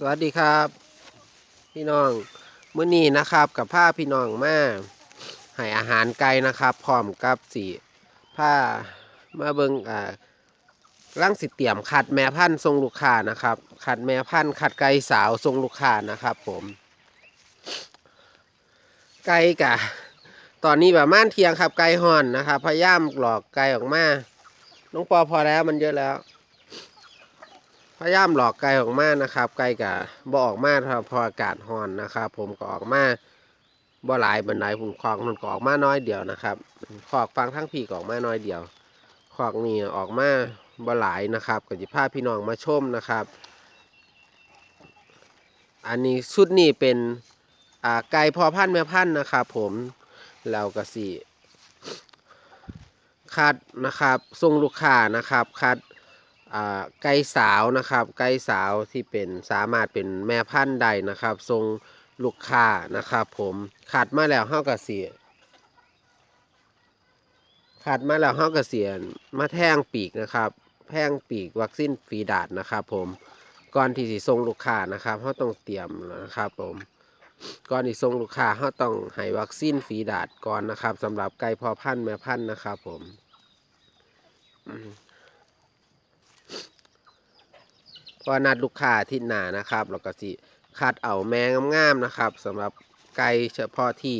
สวัสดีครับ พี่น้องมื้อนี้นะครับกับผ้าพี่น้องมาให้อาหารไก่นะครับพร้อมกับสีผ้ามาเบิงอ่าร่างสิเตรียมขัดแม่พันธุ์ทรงลูกค้านะครับขัดแม่พันธุ์ขัดไก่สาวทรงลูกค้านะครับ ผม ไก่กะ ตอนนี้ประมาณเทียงครับไก่ห่อนนะครับพยายามหลอกไก่ออกมาน้องปอพอแล้วมันเยอะแล้ว พยายามหลอกไก่ออกมานะครับไก่กะบ่ออกมาถ้าพออากาศร้อนนะครับ ผมก็ออกมาบ่หลายบันไดผมคอกมันก็ออกมาน้อยเดียวนะครับคอกฟังทั้งพี่ก็ออกมาน้อยเดียวคอกนี่ออกมาบ่หลายนะครับก็จะพาพี่น้องมาชมนะครับ อันนี้ชุดนี้เป็นอ่าไก่พอพันแม่พันนะครับ ผมเราก็สิคัดนะครับส่งลูกค้านะครับคัด ไก่สาวนะครับ ไก่สาวที่เป็นสามารถเป็นแม่พันธุ์ใดนะครับ ทรงลูกค้านะครับผมขัดมาแล้วเฮากระเสียขัดมาแล้วเฮากระเสียนมาแท่งปีกนะครับแท่งปีกวัคซีนฝีดาดนะครับ ผมก่อนที่สิส่งลูกค้านะครับเฮาต้องเตรียมนะครับ ผมก่อนที่ส่งลูกค้าเฮาต้องให้วัคซีนฝีดาดก่อนนะครับสำหรับไก่พอพันธุ์แม่พันธุ์นะครับ ผม อืมพอนัดลูกค้าที่หนานะครับเราก็สิคัดเอาแมงงามๆนะครับสำหรับไก่เฉพาะที่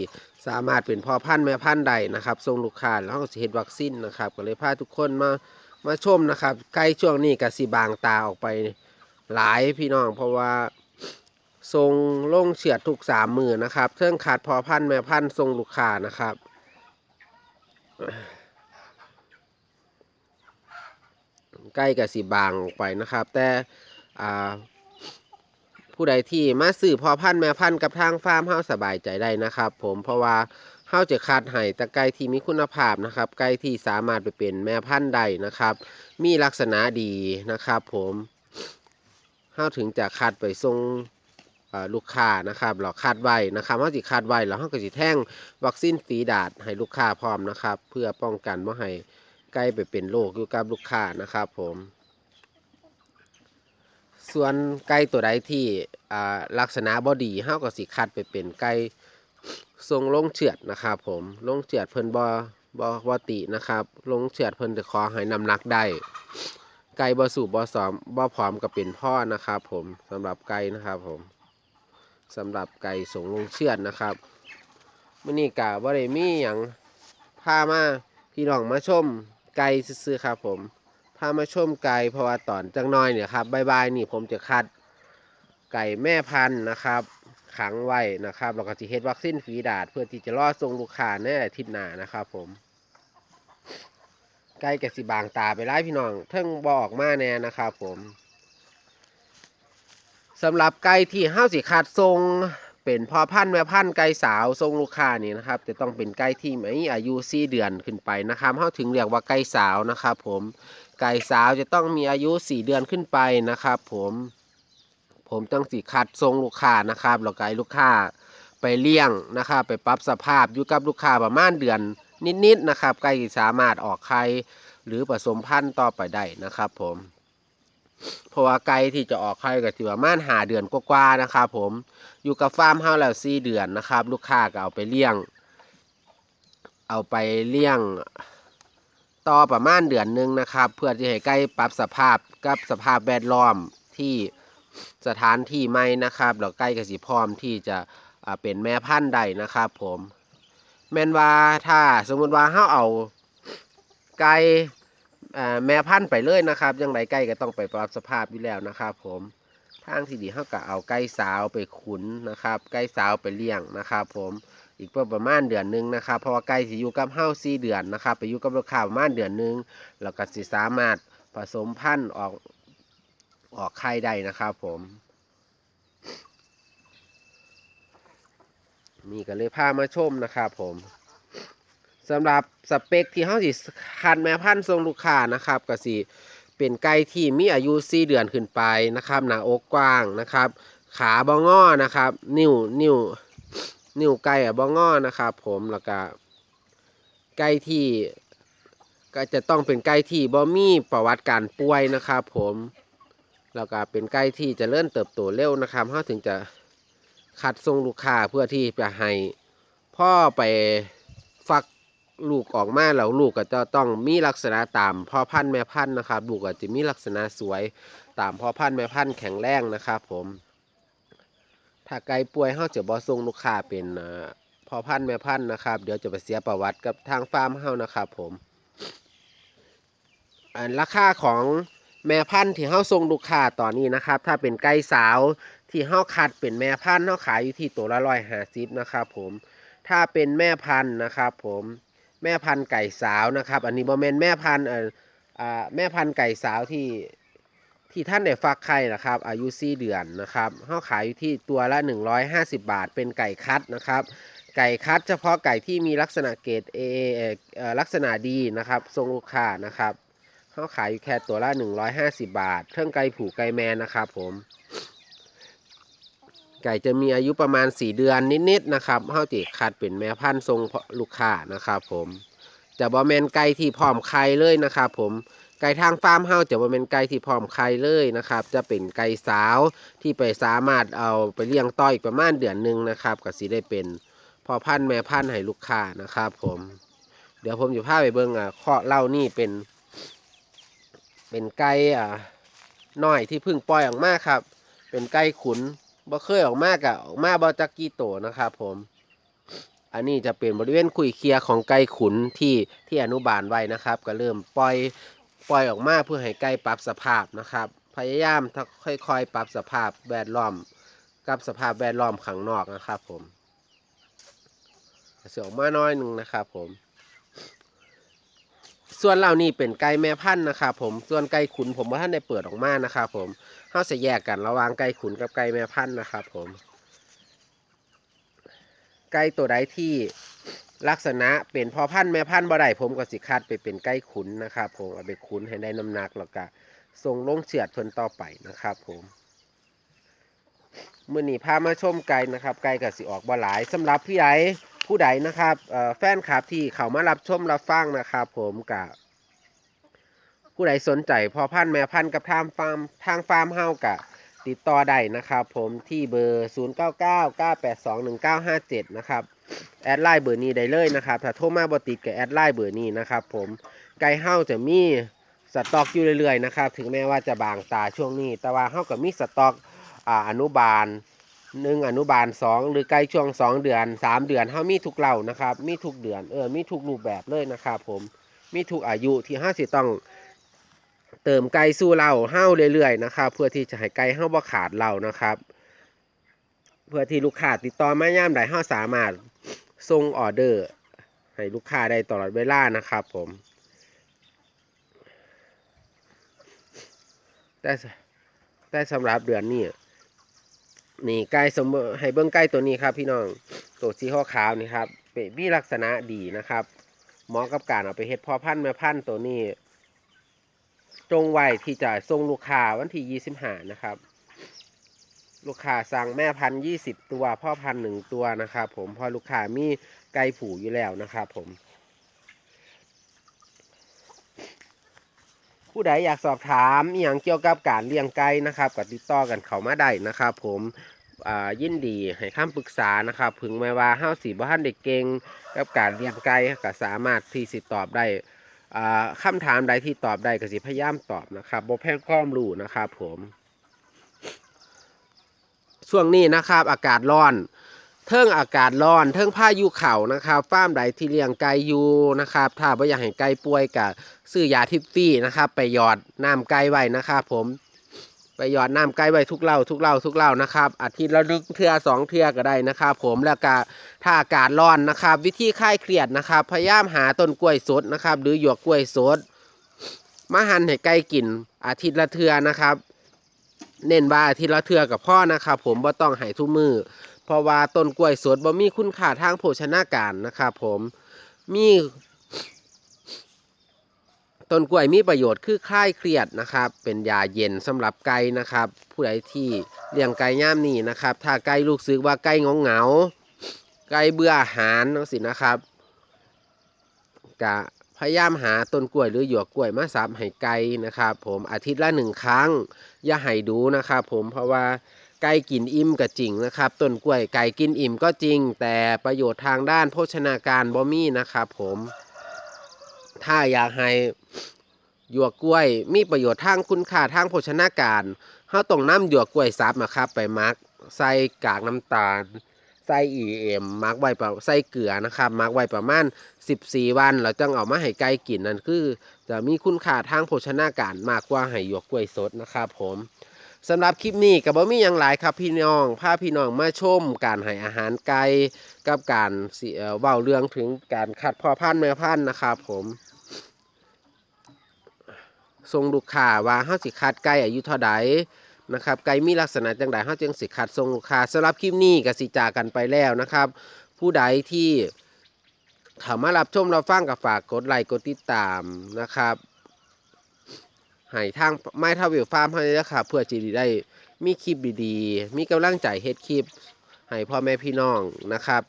สามารถเป็นพ่อพันธุ์แม่พันธุ์ใดนะครับส่งลูกค้าแล้วก็สิเฮ็ดวัคซีนนะครับ ก็เลยพาทุกคนมามาชมนะครับไก่ช่วงนี้ก็สิบางตาออกไปหลายพี่น้อง เพราะว่าทรงลงเฉียดทุกสามมือนะครับเทิงขาดพอพันธุ์แม่พันธุ์ทรงลูกค้านะครับ ใกล้กับสีบางออกไปนะครับ แต่ อ่าผู้ใดที่มาซื้อพอพันธุ์แม่พันธุ์กับทางฟาร์มเฮาสบายใจได้นะครับ ผมเพราะว่าเฮาจะคัดให้ต่ไก่ที่มีคุณภาพนะครับไก่ที่สามารถไปเป็นแม่พันธุ์ได้นะครับ มีลักษณะดีนะครับ ผมเฮาถึงจะคัดไปส่งลูกค้านะครับเราคัดไว้นะครับเฮาสิคัดไว้แล้วเฮาก็สิแท่งวัคซีนฝีดาดให้ลูกค้าพร้อมนะครับ เพื่อป้องกันบ่ให้ใกล้ไปเป็นโรคอยู่กับลูกค้านะครับ ผม ส่วนไก่ตัวใดที่อ่าลักษณะบอดีเฮาก็สิคัดไปเป็นไก่ทรงลงเฉือดนะครับผมลงเฉือดเพิ่นบ่บ่บ่ตินะครับ ลงเฉือดเพิ่นจะขอให้น้ำหนักได้ ไก่บ่สูบบ่ซ้อมบ่พร้อมก็เป็นพ่อนะครับ ผมสำหรับไก่นะครับผมสำหรับไก่ส่งลงเฉือดนะครับมื้อนี้ก็บ่ได้มีหยังพามาพี่น้องมาชมไก่ซื้อๆครับผม พามาชมไก่เพราะว่าตอนจังน้อยเนี่ยครับบายๆนี่ผมจะคัดไก่แม่พันธุ์นะครับ ขังไว้นะครับแล้วก็จะเฮ็ดวัคซีนฝีดาด เพื่อที่จะรอส่งลูกค้าในอาทิตย์หน้านะครับ ผมไก่กะสิบางตาไปไล่พี่น้องเทิงบออกมาแน่นะครับ ผมสำหรับไก่ที่ห้าสิคัดทรง เป็นพ่อพันธุ์แม่พันธุ์ไก่สาวทรงลูกค้านี่นะครับ จะต้องเป็นไก่ที่มีอายุ4เดือนขึ้นไปนะครับเขาถึงเรียกว่าไก่สาวนะครับ ผมไก่สาวจะต้องมีอายุ4เดือนขึ้นไปนะครับ ผมผมต้องสิคัดทรงลูกค้านะครับแล้วไก่ลูกค้าไปเลี้ยงนะครับ ไปปรับสภาพอยู่กับลูกค้าประมาณเดือนนิดๆนะครับไก่สามารถออกไข่หรือผสมพันธุ์ต่อไปได้นะครับ ผม เพราะว่าไก่ที่จะออกไข่ก็ถือว่าม่านหาเดือนกว่าๆนะครับผมอยู่กับฟาร์มเฮาแล้วสี่เดือนนะครับ ลูกค้าก็เอาไปเลี้ยง เอาไปเลี้ยงต่อประมาณเดือนหนึงนะครับ เพื่อที่ให้ไก่ปรับสภาพกับสภาพแวดล้อมที่สถานที่ใหม่นะครับแล้วไก่ก็สิพร้อมที่จะเป็นแม่พันธุ์ได้นะครับผมแม่นว่าถ้าสมมุติว่าเฮาเอาไก่ แม่พันธุ์ไปเลยนะครับยังไงไก่ก็ต้องไปปรับสภาพอยู่แล้วนะครับ ผมทางที่ดีเขาก็เอาไก่สาวไปขุนนะครับไก่สาวไปเลี้ยงนะครับ ผมอีกประมาณเดือนหนึงนะครับ เพราะว่าไก่สิอยู่กับเฮาสี่เดือนนะครับ ไปอยู่กับลูกค้าประมาณเดือนหนึงแล้วก็สิสามารถผสมพันธุ์ออกออกไข่ได้นะครับ ผมนี่ก็เลยพามาชมนะครับ ผม สำหรับสเปคที่เฮาสิคัดแม่พันธุ์ทรงลูกค้านะครับก็สิเป็นไก่ที่มีอายุ4เดือนขึ้นไปนะครับ หน้าอกกว้างนะครับ ขาบองอนะครับ นิ้วนิ้วนิ้วไก่อะบองอนะครับ ผมแล้วก็ไก่ที่ก็จะต้องเป็นไก่ที่บ่มีประวัติการป่วยนะครับ ผมแล้วก็เป็นไก่ที่จะเริ่มเติบโตเร็วนะครับเขาถึงจะคัดส่งลูกค้าเพื่อที่จะให้พ่อไปฟัก ลูกออกมาแล้วลูกก็จะต้องมีลักษณะตามพ่อพันธุ์แม่พันธุ์นะครับ ลูกก็จะมีลักษณะสวยตามพ่อพันธุ์แม่พันธุ์แข็งแรงนะครับ ผม ถ้าไก่ป่วยเขาจะบ่ส่งลูกค้าเป็นพ่อพันธุ์แม่พันธุ์นะครับ เดี๋ยวจะไปเสียประวัติกับทางฟาร์มเฮานะครับ ผมอันราคาของแม่พันธุ์ที่เฮาส่งลูกค้าตอนนี้นะครับ ถ้าเป็นไก่สาวที่เฮาคัดเป็นแม่พันธุ์เฮาขายอยู่ที่ตัวละร้อยห้าสิบนะครับ ผม ถ้าเป็นแม่พันธุ์นะครับ ผม แม่พันธุ์ไก่สาวนะครับ อันนี้บ่แมนแม่พันธุ์เอ่ออ่าแม่พันธุ์ไก่สาวที่ที่ท่านได้ฟักไข่นะครับ อายุ4เดือนนะครับเฮาขายอยู่ที่ตัวละ 150 บาท เป็นไก่คัดนะครับ ไก่คัดเฉพาะไก่ที่มีลักษณะเกรดเอลักษณะดีนะครับ ทรงลูกค้านะครับเฮาขายอยู่แค่ตัวละ 150 บาทเท่องไก่ผูกไก่แมนนะครับผม ไก่จะมีอายุประมาณ 4 เดือนนิดๆนะครับเฮาจิคัดเป็นแม่พันธุ์ทรงลูกค้านะครับ ผมจะบ่แมนไก่ที่พร้อมไข่เลยนะครับ ผมไก่ทางฟาร์มเฮาจะบ่เป็นไก่ที่พร้อมไข่เลยนะครับ จะเป็นไก่สาวที่ไปสามารถเอาไปเลี้ยงต่ออีกประมาณเดือนหนึ่งนะครับก็สิได้เป็นพ่อพันธุ์แม่พันธุ์ให้ลูกค้านะครับ ผม เดี๋ยวผมจะพาไปเบิ่งอะข้อเล่านี่เป็น เป็นไก่อ่าน้อยที่เพิ่งปล่อยออกมาครับ เป็นไก่ขุน บ่เคยออกมากอะออกมาบ่จักกี่โตนะครับผม อันนี้จะเป็นบริเวณคุยเคลียของไก่ขุนที่ที่อนุบาลไว้นะครับ ก็เริ่มปล่อยปล่อยออกมาเพื่อให้ไก่ปรับสภาพนะครับ พยายามค่อยๆปรับสภาพแวดล้อม กับสภาพแวดล้อมข้างนอกนะครับผมเสือออกมาน้อยหนึ่งนะครับผม ส่วนเหล่านี้เป็นไก่แม่พันธุ์นะครับผมส่วนไก่ขุนผมว่าท่านได้เปิดออกมานะครับผมเขาจะแยกกันระหว่างไก่ขุนกับไก่แม่พันธุ์นะครับผมไก่ตัวใดที่ลักษณะเป็นพ่อพันธุ์แม่พันธุ์บ่ได้ผมก็สิคัดไปเป็นไก่ขุนนะครับผมเอาไปขุนให้ได้น้ำหนักแล้วก็ส่งลงเฉียดเพิ่นต่อไปนะครับผมเมื่อนี้พามาชมไก่นะครับ ไก่ก็สิออกบ่หลายสำหรับพี่ใด ผู้ใดนะครับแฟนคลับที่เขามารับชมรับฟังนะครับผมกับผู้ใดสนใจพอพันแม่พันกับทางฟาร์มทางฟาร์มเฮากะติดต่อได้นะครับ ผมที่เบอร์ 0 9 9 9 8 2 1 9 5 7 นะครับ แอดไลน์เบอร์นี้ได้เลยนะครับ ถ้าโทรมาบติดกับแอดไลน์เบอร์นี้นะครับ ผมไก่เฮาจะมีสต็อกอยู่เรื่อยๆนะครับ ถึงแม้ว่าจะบางตาช่วงนี้ แต่ว่าเฮาก็มีสต็อกออนุบาล หนึ่งอนุบาลสองหรือไก่ช่วงสองเดือนสามเดือนเฮามีทุกเหล่านะครับ มีทุกเดือนเออมีทุกรูปแบบเลยนะครับผมมีทุกอายุที่เฮาสิต้องเติมไก่สู้เราเฮ้าเรื่อยๆนะครับ เพื่อที่จะให้ไก่เฮ้าบ่ขาดเรานะครับ เพื่อที่ลูกค้าติดต่อมาย่ามใดเฮ้าสามารถส่งออเดอร์ ให้ลูกค้าได้ตลอดเวลานะครับ ผมแต่แต่สำหรับเดือนนี้ นี่ไก่สมให้เบิ้งไก่ตัวนี้ครับ พี่น้องตัวสีขาวนี่ครับเป็นมีลักษณะดีนะครับเหมาะกับการเอาไปเฮ็ดพ่อพันธุ์แม่พันธุ์ตัวนี้ จงไว้ที่จะส่งลูกค้าวันที่25นะครับ ลูกค้าสั่งแม่พันธุ์20ตัว พ่อพันธุ์หนึ่งตัวนะครับ ผมพอลูกค้ามีไก่ผูอยู่แล้วนะครับผมผู้ใดอยากสอบถามอย่างเกี่ยวกับการเลี้ยงไก่นะครับก็ติดต่อกันเขามาได้นะครับ ผม อ่ายินดีให้คำปรึกษานะครับพึงแม้ว่าเฮาสีบ้านเด็กเก่งกับการเลี้ยงไก่ก็สามารถที่สิตอบได้อ่าคำถามใดที่ตอบได้ก็สิพยายามตอบนะครับบ่แพ้ความรู้นะครับผมช่วงนี้นะครับอากาศร้อน เทิงอากาศร้อน เทิงพายุเข่านะครับฟาร์มใดที่เลี้ยงไก่อยู่นะครับ ถ้าไม่อยากให้ไก่ป่วยกับซื้อยาทิฟฟี่นะครับ ไปหยอดน้ำไก่ไว้นะครับผม ไปหยอดน้ำไก่ไว้ทุกเล่าทุกเล่าทุกเล่านะครับ อาทิตย์ละดึกเทือสองเทือก็ได้นะครับ ผมแล้วก็ถ้าอากาศร้อนนะครับ วิธีคลายเครียดนะครับ พยายามหาต้นกล้วยสดนะครับ หรือหยวกกล้วยสดมาหั่นให้ไก่กินอาทิตย์ละเทือนะครับ เน้นว่าอาทิตย์ละเทือกับพ่อนะครับ ผมบ่ต้องให้ทุกมือเพราะว่าต้นกล้วยสดบ่มีคุณค่าทางโภชนาการนะครับ ผมมี ต้นกล้วยมีประโยชน์คือคลายเครียดนะครับ เป็นยาเย็นสำหรับไก่นะครับ ผู้ใดที่เลี้ยงไก่ย่ามนี้นะครับ ถ้าไก่ลูกซึกว่าไก่งงเหงา ไก่เบื่ออาหารนั่นสินะครับกะพยายามหาต้นกล้วยหรือหยวกกล้วยมาสับให้ไก่นะครับ ผมอาทิตย์ละหนึ่งครั้ง อย่าให้ดูนะครับ ผมเพราะว่าไก่กินอิ่มก็จริงนะครับต้นกล้วยไก่กินอิ่มก็จริง แต่ประโยชน์ทางด้านโภชนาการบ่มีนะครับ ผม ถ้าอยากให้หยวกกล้วยมีประโยชน์ทางคุณค่าทางโภชนาการเฮาต้องนำหยวกกล้วยสับนะครับ ไปมักใส่กากน้ำตาลใส่ EM มักไว้ประใส่เกลือนะครับมักไว้ประมาณ 14 วันแล้วจังเอามาให้ไก่กินนั่นคือ จะมีคุณค่าทางโภชนาการมากกว่าให้หยวกกล้วยสดนะครับผมสำหรับคลิปนี้ก็บ่มีหยังหลายครับพี่น้องพาพี่น้องมาชมการให้อาหารไก่กับการเอ่อเว้าเรื่องถึงการคัดพ่อพันธุ์แม่พันธุ์นะครับผม ส่งลูกค้าว่าเฮาสิคัดไก่อายุเท่าใดนะครับไก่มีลักษณะจังใดเฮาจึงสิคัดทรงลูกค้าสำหรับคลิปนี้ก็สิจากกันไปแล้วนะครับ ผู้ใดที่เข้ามารับชมรับฟังก็ฝากกดไลค์กดติดตามนะครับให้ทางไม้ทาวิวฟาร์มให้นะครับเพื่อจะได้มีคลิปดีๆ มีกำลังใจเฮ็ดคลิปให้พ่อแม่พี่น้องนะครับ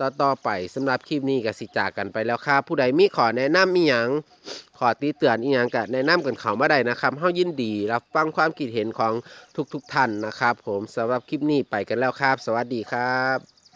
ต่อต่อไปสำหรับคลิปนี้ก็สิจากกันไปแล้วครับ ผู้ใดมีขอแนะนำอีหยังขอตีเตือนอีหยังก็แนะนำกันเขามาได้นะครับเฮายินดี รับฟังความคิดเห็นของทุกๆท่านนะครับ ผมสำหรับคลิปนี้ไปกันแล้วครับ สวัสดีครับ